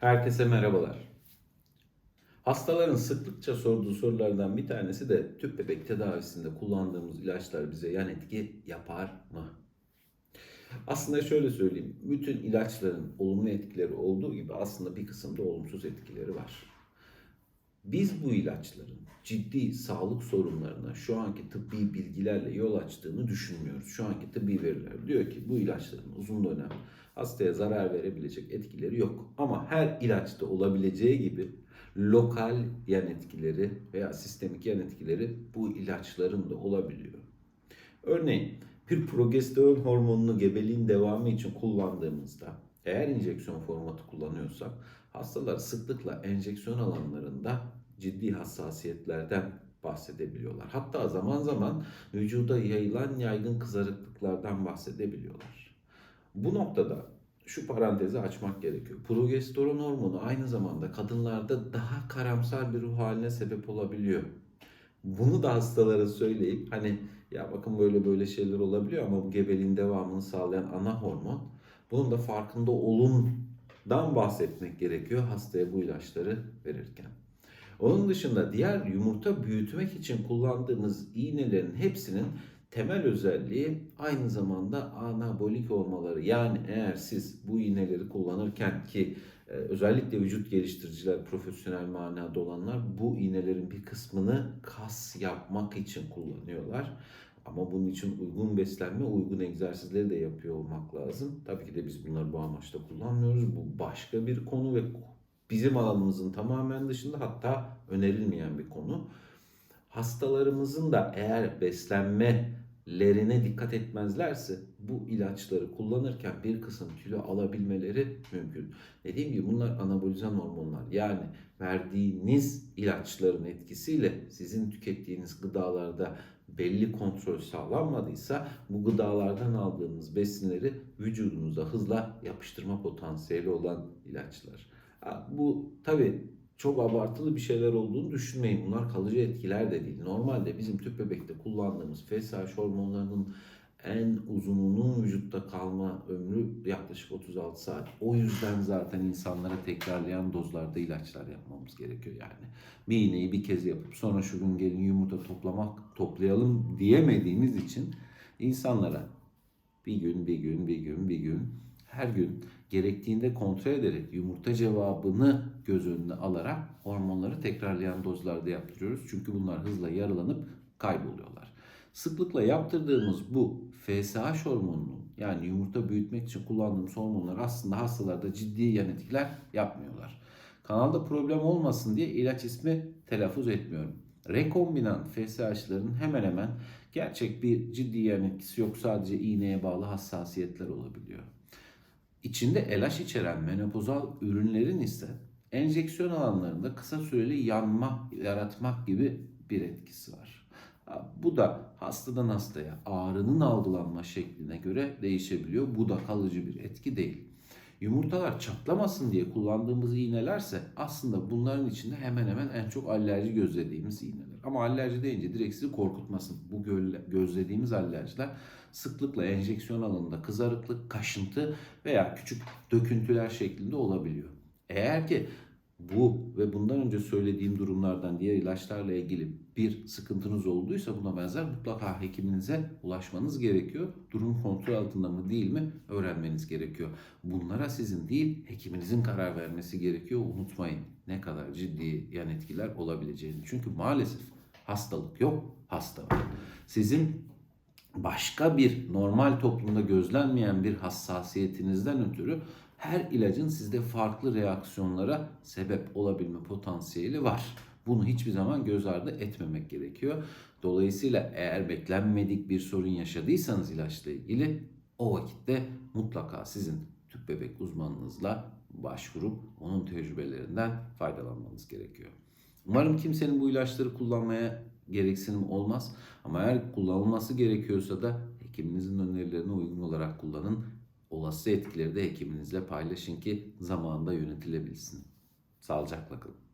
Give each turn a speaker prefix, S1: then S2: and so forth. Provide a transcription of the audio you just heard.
S1: Herkese merhabalar. Hastaların sıklıkça sorduğu sorulardan bir tanesi de tüp bebek tedavisinde kullandığımız ilaçlar bize yan etki yapar mı? Aslında şöyle söyleyeyim, bütün ilaçların olumlu etkileri olduğu gibi aslında bir kısımda olumsuz etkileri var. Biz bu ilaçların ciddi sağlık sorunlarına şu anki tıbbi bilgilerle yol açtığını düşünmüyoruz. Şu anki tıbbi veriler diyor ki bu ilaçların uzun dönem hastaya zarar verebilecek etkileri yok. Ama her ilaçta olabileceği gibi lokal yan etkileri veya sistemik yan etkileri bu ilaçların da olabiliyor. Örneğin bir progesteron hormonunu gebeliğin devamı için kullandığımızda eğer enjeksiyon formatı kullanıyorsak hastalar sıklıkla enjeksiyon alanlarında ciddi hassasiyetlerden bahsedebiliyorlar. Hatta zaman zaman vücuda yayılan yaygın kızarıklıklardan bahsedebiliyorlar. Bu noktada şu parantezi açmak gerekiyor. Progesteron hormonu aynı zamanda kadınlarda daha karamsar bir ruh haline sebep olabiliyor. Bunu da hastalara söyleyip hani ya bakın böyle böyle şeyler olabiliyor ama bu gebeliğin devamını sağlayan ana hormon. Bunun da farkında olundan bahsetmek gerekiyor hastaya bu ilaçları verirken. Onun dışında diğer yumurta büyütmek için kullandığımız iğnelerin hepsinin temel özelliği aynı zamanda anabolik olmaları. Yani eğer siz bu iğneleri kullanırken ki e, özellikle vücut geliştiriciler, profesyonel manada olanlar bu iğnelerin bir kısmını kas yapmak için kullanıyorlar. Ama bunun için uygun beslenme, uygun egzersizleri de yapıyor olmak lazım. Tabii ki de biz bunları bu amaçla kullanmıyoruz. Bu başka bir konu ve bizim alanımızın tamamen dışında hatta önerilmeyen bir konu. Hastalarımızın da eğer beslenmelerine dikkat etmezlerse bu ilaçları kullanırken bir kısım kilo alabilmeleri mümkün. Dediğim gibi bunlar anabolizan hormonlar. Yani verdiğiniz ilaçların etkisiyle sizin tükettiğiniz gıdalarda belli kontrol sağlanmadıysa bu gıdalardan aldığınız besinleri vücudunuza hızla yapıştırma potansiyeli olan ilaçlar. Bu tabi çok abartılı bir şeyler olduğunu düşünmeyin. Bunlar kalıcı etkiler de değil. Normalde bizim tüp bebekte kullandığımız FSH hormonlarının en uzununun vücutta kalma ömrü yaklaşık 36 saat. O yüzden zaten insanlara tekrarlayan dozlarda ilaçlar yapmamız gerekiyor yani. Bir iğneyi bir kez yapıp sonra şu gün gelin yumurta toplamak toplayalım diyemediğimiz için insanlara bir gün bir gün bir gün bir gün her gün gerektiğinde kontrol ederek yumurta cevabını göz önüne alarak hormonları tekrarlayan dozlarda yaptırıyoruz. Çünkü bunlar hızla yaralanıp kayboluyorlar. Sıklıkla yaptırdığımız bu FSH hormonunun yani yumurta büyütmek için kullandığımız hormonlar aslında hastalarda ciddi yan etkiler yapmıyorlar. Kanalda problem olmasın diye ilaç ismi telaffuz etmiyorum. Rekombinant FSH'ların hemen hemen gerçek bir ciddi yan etkisi yok. Sadece iğneye bağlı hassasiyetler olabiliyor. İçinde LH içeren menopozal ürünlerin ise enjeksiyon alanlarında kısa süreli yanma yaratmak gibi bir etkisi var. Bu da hastadan hastaya ağrının algılanma şekline göre değişebiliyor. Bu da kalıcı bir etki değil. Yumurtalar çatlamasın diye kullandığımız iğnelerse aslında bunların içinde hemen hemen en çok alerji gözlediğimiz iğneler. Ama alerji deyince direkt sizi korkutmasın. Bu gözlediğimiz alerjiler sıklıkla enjeksiyon alanında kızarıklık, kaşıntı veya küçük döküntüler şeklinde olabiliyor. Eğer ki bu ve bundan önce söylediğim durumlardan diğer ilaçlarla ilgili bir sıkıntınız olduysa buna benzer mutlaka hekiminize ulaşmanız gerekiyor. Durum kontrol altında mı değil mi öğrenmeniz gerekiyor. Bunlara sizin değil hekiminizin karar vermesi gerekiyor. Unutmayın ne kadar ciddi yan etkiler olabileceğini. Çünkü maalesef hastalık yok, hasta var. Sizin başka bir normal toplumda gözlenmeyen bir hassasiyetinizden ötürü her ilacın sizde farklı reaksiyonlara sebep olabilme potansiyeli var. Bunu hiçbir zaman göz ardı etmemek gerekiyor. Dolayısıyla eğer beklenmedik bir sorun yaşadıysanız ilaçla ilgili o vakitte mutlaka sizin tüp bebek uzmanınızla başvurup onun tecrübelerinden faydalanmanız gerekiyor. Umarım kimsenin bu ilaçları kullanmaya gereksinim olmaz. Ama eğer kullanılması gerekiyorsa da hekiminizin önerilerine uygun olarak kullanın. Olası etkileri de hekiminizle paylaşın ki zamanında yönetilebilsin. Sağlıcakla kalın.